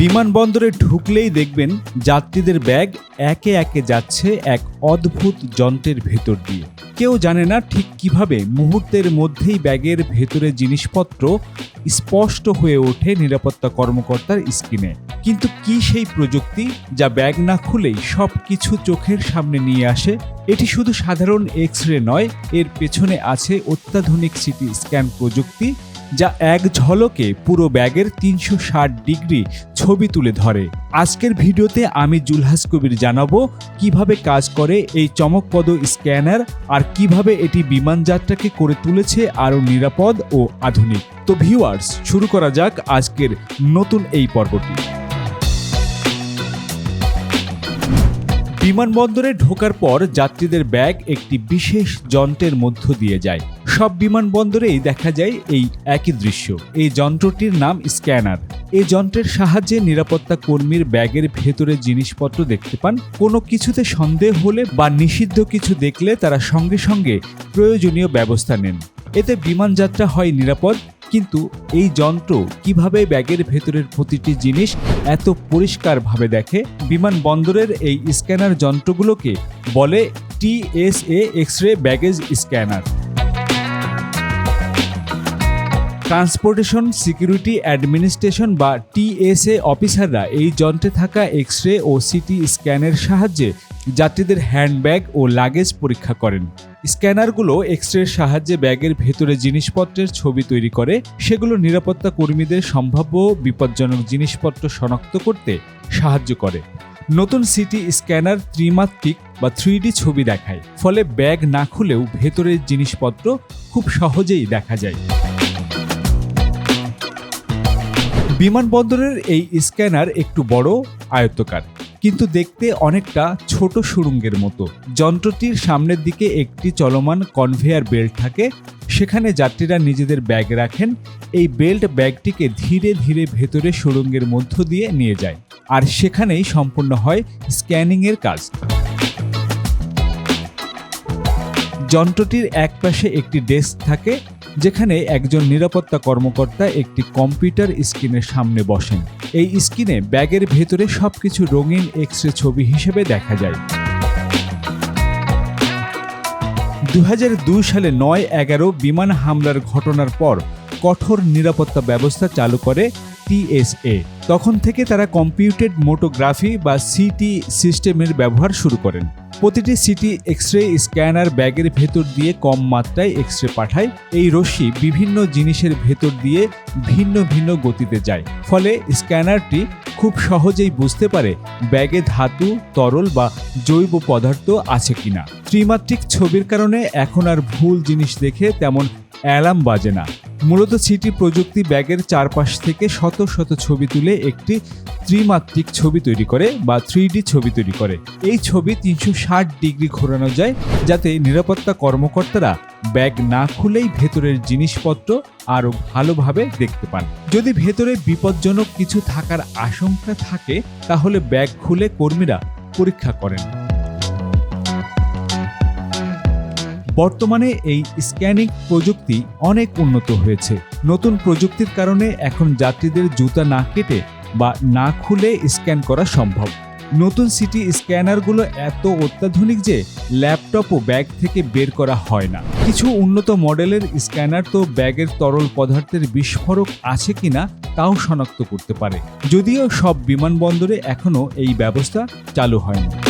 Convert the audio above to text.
বিমানবন্দরে ঢুকলেই দেখবেন যাত্রীদের ব্যাগ একে একে যাচ্ছে এক অদ্ভুত যন্ত্রের ভেতর দিয়ে। কেউ জানে না ঠিক কীভাবে মুহূর্তের মধ্যেই ব্যাগের ভেতরে জিনিসপত্র স্পষ্ট হয়ে ওঠে নিরাপত্তা কর্মকর্তার স্ক্রিনে। কিন্তু কি সেই প্রযুক্তি যা ব্যাগ না খুলেই সব কিছু চোখের সামনে নিয়ে আসে? এটি শুধু সাধারণ এক্স রে নয়, এর পেছনে আছে অত্যাধুনিক সিটি স্ক্যান প্রযুক্তি যা এক ঝলকে পুরো ব্যাগের তিনশো ষাট ডিগ্রি ছবি তুলে ধরে। আজকের ভিডিওতে আমি জুলহাস কবির জানাব কীভাবে কাজ করে এই চমকপদ স্ক্যানার আর কীভাবে এটি বিমান যাত্রাকে করে তুলেছে আরও নিরাপদ ও আধুনিক। তো ভিউয়ার্স, শুরু করা যাক আজকের নতুন এই পর্বটি। বিমানবন্দরে ঢোকার পর যাত্রীদের ব্যাগ একটি বিশেষ যন্ত্রের মধ্য দিয়ে যায়। সব বিমানবন্দরেই দেখা যায় এই একই দৃশ্য। এই যন্ত্রটির নাম স্ক্যানার। এই যন্ত্রের সাহায্যে নিরাপত্তা কর্মীর ব্যাগের ভেতরে জিনিসপত্র দেখতে পান। কোনো কিছুতে সন্দেহ হলে বা নিষিদ্ধ কিছু দেখলে তারা সঙ্গে সঙ্গে প্রয়োজনীয় ব্যবস্থা নেন। এতে বিমান যাত্রা হয় নিরাপদ কিন্তু এই যন্ত্র কীভাবে ব্যাগের ভেতরের প্রতিটি জিনিস এত পরিষ্কারভাবে দেখে? বিমানবন্দরের এই স্ক্যানার যন্ত্রগুলোকে বলে TSA X ray baggage scanner. Transportation, security administration বা টিএসএ অফিসাররা এই যন্ত্রে থাকা এক্স রে ও সিটি স্ক্যানের সাহায্যে যাত্রীদের হ্যান্ডব্যাগ ও লাগেজ পরীক্ষা করেন। স্ক্যানারগুলো এক্স রের সাহায্যে ব্যাগের ভেতরে জিনিসপত্রের ছবি তৈরি করে, সেগুলো নিরাপত্তা কর্মীদের সম্ভাব্য বিপজ্জনক জিনিসপত্র শনাক্ত করতে সাহায্য করে। নতুন সিটি স্ক্যানার ত্রিমাত্রিক বা থ্রি ছবি দেখায়, ফলে ব্যাগ না খুলেও ভেতরের জিনিসপত্র খুব সহজেই দেখা যায়। বিমানবন্দরের এই স্ক্যানার একটু বড়, আয়ত্তকার। কিন্তু দেখতে অনেকটা ছোট সুরঙ্গের মতো। যন্ত্রটির সামনের দিকে একটি চলমান কনভেয়ার বেল্ট থাকে। সেখানে যাত্রীরা নিজেদের ব্যাগ রাখেন। এই বেল্ট ব্যাগটিকে ধীরে ধীরে ভেতরে সুরঙ্গের মধ্য দিয়ে নিয়ে যায়। আর সেখানেই সম্পূর্ণ হয় স্ক্যানিংয়ের কাজ। যন্ত্রটির একপাশে একটি ডেস্ক থাকে, যেখানে একজন নিরাপত্তা কর্মকর্তা একটি কম্পিউটার স্ক্রিনের সামনে বসেন। এই স্ক্রিনে ব্যাগের ভেতরে সবকিছু রঙিন এক্স রে ছবি হিসেবে দেখা যায়। দু হাজার দুই সালে নয় এগারো বিমান হামলার ঘটনার পর কঠোর নিরাপত্তা ব্যবস্থা চালু করে টিএসএ। তখন থেকে তারা কম্পিউটেড মোটোগ্রাফি বা সিটি সিস্টেমের ব্যবহার শুরু করেন। প্রতিটি সিটি এক্স রে স্ক্যানার ব্যাগের ভেতর দিয়ে কম মাত্রায় এক্স রে পাঠায়। এই রশ্মি বিভিন্ন জিনিসের ভেতর দিয়ে ভিন্ন ভিন্ন গতিতে যায়। ফলে স্ক্যানারটি খুব সহজেই বুঝতে পারে ব্যাগে ধাতু, তরল বা জৈব পদার্থ আছে কিনা। ত্রিমাত্রিক ছবির কারণে এখন আর ভুল জিনিস দেখে তেমন অ্যালার্ম বাজে না। মূলত সিটি প্রযুক্তি ব্যাগের চারপাশ থেকে শত শত ছবি তুলে একটি ত্রিমাত্রিক ছবি তৈরি করে বা থ্রি ছবি তৈরি করে। এই ছবি তিনশো ষাট ডিগ্রি ঘোরানো যায় যাতে নিরাপত্তা কর্মকর্তারা ব্যাগ না খুলেই ভেতরের জিনিসপত্র আরও ভালোভাবে দেখতে পান। যদি ভেতরে বিপজ্জনক কিছু থাকার আশঙ্কা থাকে, তাহলে ব্যাগ খুলে কর্মীরা পরীক্ষা করেন। বর্তমানে এই স্ক্যানিং প্রযুক্তি অনেক উন্নত হয়েছে। নতুন প্রযুক্তির কারণে এখন যাত্রীদের জুতা না কেটে বা না খুলে স্ক্যান করা সম্ভব। নতুন সিটি স্ক্যানারগুলো এত অত্যাধুনিক যে ল্যাপটপ ও ব্যাগ থেকে বের করা হয় না। কিছু উন্নত মডেলের স্ক্যানার তো ব্যাগের তরল পদার্থের বিস্ফোরক আছে কিনা তাও শনাক্ত করতে পারে। যদিও সব বিমানবন্দরে এখনও এই ব্যবস্থা চালু হয়নি।